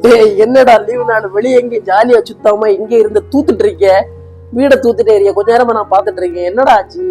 டேய் என்னடா லீவு நான்? வெளியே எங்கேயும் ஜாலியா சுத்தாம இங்க இருந்து தூத்துட்டு இருக்கேன் வீடை தூத்துட்டே இருக்கேன் கொஞ்ச நேரமா நான் பாத்துட்டு இருக்கேன். என்னடா ஆச்சு?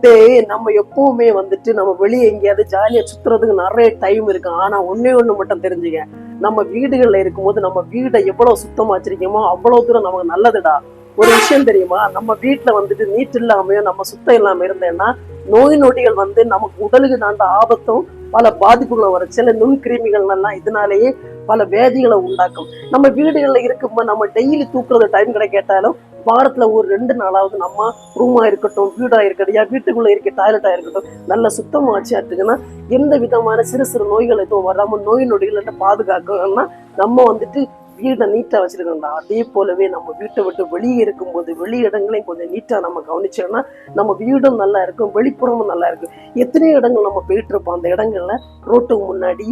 டேய் நம்ம எப்பவுமே வந்துட்டு நம்ம வெளியே எங்கேயாவது ஜாலியா சுத்துறதுக்கு நிறைய டைம் இருக்கு. ஆனா ஒன்னே ஒண்ணு மட்டும் தெரிஞ்சுக்க. நம்ம வீடுகள்ல இருக்கும்போது நம்ம வீடை எவ்வளவு சுத்தமா வச்சிருக்கோமோ அவ்வளவு தூரம் நமக்கு நல்லதுடா. ஒரு விஷயம் தெரியுமா? நம்ம வீட்டுல வந்துட்டு நீட் இல்லாமையோ நம்ம சுத்தம் இல்லாம இருந்தேன்னா நோய் நொடிகள் வந்து நமக்கு உடலுக்கு தாண்ட ஆபத்தும் பல பாதிப்புகளை வரும். சில நுண்கிருமிகள் எல்லாம் இதனாலேயே பல வேதிகளை உண்டாக்கும். நம்ம வீடுகள்ல இருக்கும்போது நம்ம டெய்லி தூக்குறது டைம் கிடைக்காட்டாலும் வாரத்தில் ஒரு ரெண்டு நாளாவது நம்ம ரூமாக இருக்கட்டும் வீடாக இருக்கட்டும் என் வீட்டுக்குள்ளே இருக்க டாய்லெட்டாக இருக்கட்டும் நல்ல சுத்தமா வச்சாட்டுங்கன்னா எந்த விதமான சிறு சிறு நோய்கள் எதுவும் வராமல் நோய் நொடிகள் பாதுகாக்கணும்னா நம்ம வந்துட்டு வீடை நீட்டாக வச்சிருக்கோம்டா அதே போலவே நம்ம வீட்டை விட்டு வெளியே இருக்கும்போது வெளி இடங்களையும் கொஞ்சம் நீட்டாக நம்ம கவனிச்சோம்னா நம்ம வீடும் நல்லா இருக்கும் வெளிப்புறமும் நல்லா இருக்கும். எத்தனையோ இடங்கள் நம்ம போயிட்டு இருப்போம். அந்த இடங்கள்ல ரோட்டுக்கு முன்னாடி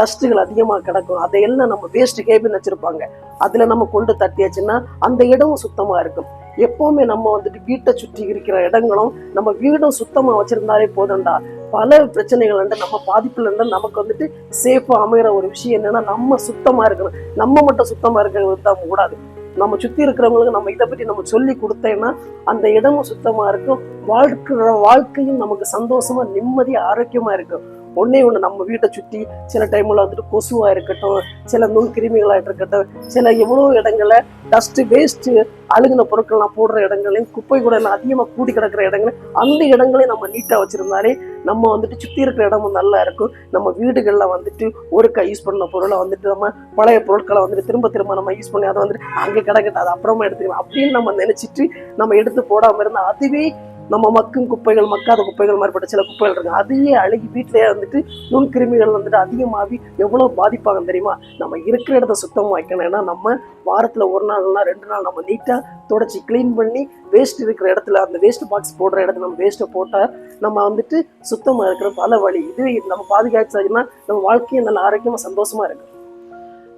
டஸ்ட்டுகள் அதிகமாக கிடக்கும். அதையெல்லாம் நம்ம வேஸ்ட் கேபின் வச்சுருப்பாங்க. அதில் நம்ம கொண்டு தட்டியாச்சுன்னா அந்த இடமும் சுத்தமாக இருக்கும். எப்போவுமே நம்ம வந்துட்டு வீட்டை சுற்றி இருக்கிற இடங்களும் நம்ம வீடும் சுத்தமாக வச்சுருந்தாலே போதும்டா. பல பிரச்சனைகள் வந்து நம்ம பாதிப்புல இருந்து நமக்கு வந்துட்டு சேஃபாக அமைகிற ஒரு விஷயம் என்னென்னா நம்ம சுத்தமாக இருக்கணும். நம்ம மட்டும் சுத்தமாக இருக்கிறது தான் கூடாது. நம்ம சுற்றி இருக்கிறவங்களுக்கு நம்ம இதை பற்றி நம்ம சொல்லி கொடுத்தேன்னா அந்த இடமும் சுத்தமாக இருக்கும். வாழ்க்கிற வாழ்க்கையும் நமக்கு சந்தோஷமாக நிம்மதியாக ஆரோக்கியமாக இருக்கும். ஒன்றே ஒன்று நம்ம வீட்டை சுற்றி சில டைமில் வந்துட்டு கொசுவாக இருக்கட்டும் சில நுண் கிருமிகளாக இருக்கட்டும் சில எவ்வளோ இடங்கள்ல டஸ்ட்டு வேஸ்ட்டு அழுகின பொருட்கள்லாம் போடுற இடங்களையும் குப்பை கூட எல்லாம் கூடி கிடக்கிற இடங்கள் அந்த இடங்களையும் நம்ம நீட்டாக வச்சுருந்தாலே நம்ம வந்துட்டு சுற்றி இருக்கிற இடமும் நல்லா இருக்கும். நம்ம வீடுகளில் வந்துட்டு ஒருக்கா யூஸ் பண்ண பொருளை வந்துட்டு நம்ம பழைய பொருட்களை வந்துட்டு திரும்ப திரும்ப நம்ம யூஸ் பண்ணி அதை வந்துட்டு அங்கே கிடக்கட்டும் அது அப்புறமா எடுத்துக்கலாம் அப்படின்னு நம்ம நினச்சிட்டு நம்ம எடுத்து போடாமல் இருந்தால் அதுவே நம்ம மக்கும் குப்பைகள் மக்காத குப்பைகள் மாதிரிப்பட்ட சில குப்பைகள் இருக்கு. அதையே அழுகி வீட்டிலேயே வந்துட்டு நுண்கிருமிகள் வந்துட்டு அதிகமாகி எவ்வளோ பாதிப்பாங்க தெரியுமா? நம்ம இருக்கிற இடத்த சுத்தமாக வைக்கணும். ஏன்னா நம்ம வாரத்தில் ஒரு நாள்னா ரெண்டு நாள் நம்ம நீட்டாக தொடச்சி க்ளீன் பண்ணி வேஸ்ட் இருக்கிற இடத்துல அந்த வேஸ்ட் பாக்ஸ் போடுற இடத்துல நம்ம வேஸ்ட்டை போட்டால் நம்ம வந்துட்டு சுத்தமாக இருக்கிற பல வழி. இது நம்ம பாதுகாச்சாச்சுன்னா நம்ம வாழ்க்கையும் நல்ல ஆரோக்கியமாக சந்தோஷமாக இருக்கும்.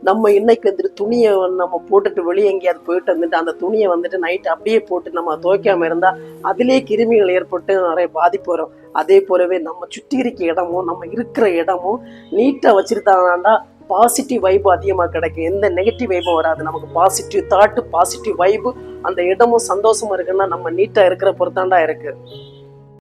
நம்ம இன்னைக்கு வந்துட்டு துணியை நம்ம போட்டுட்டு வெளியே எங்கேயாவது போயிட்டு வந்துட்டு அந்த துணியை வந்துட்டு நைட் அப்படியே போட்டு நம்ம துவைக்காம இருந்தா அதிலே கிருமிகள் ஏற்பட்டு நிறைய பாதிப்பு வரும். அதே போலவே நம்ம சுற்றி இருக்க இடமும் நம்ம இருக்கிற இடமும் நீட்டா வச்சிருந்தாங்கன்னா பாசிட்டிவ் வைப்பு அதிகமாக கிடைக்கும். எந்த நெகட்டிவ் வைப்பும் வராது. நமக்கு பாசிட்டிவ் தாட்டு பாசிட்டிவ் வைப்பு அந்த இடமும் சந்தோஷமா இருக்குன்னா நம்ம நீட்டா இருக்கிற பொறுத்தாண்டா இருக்கு.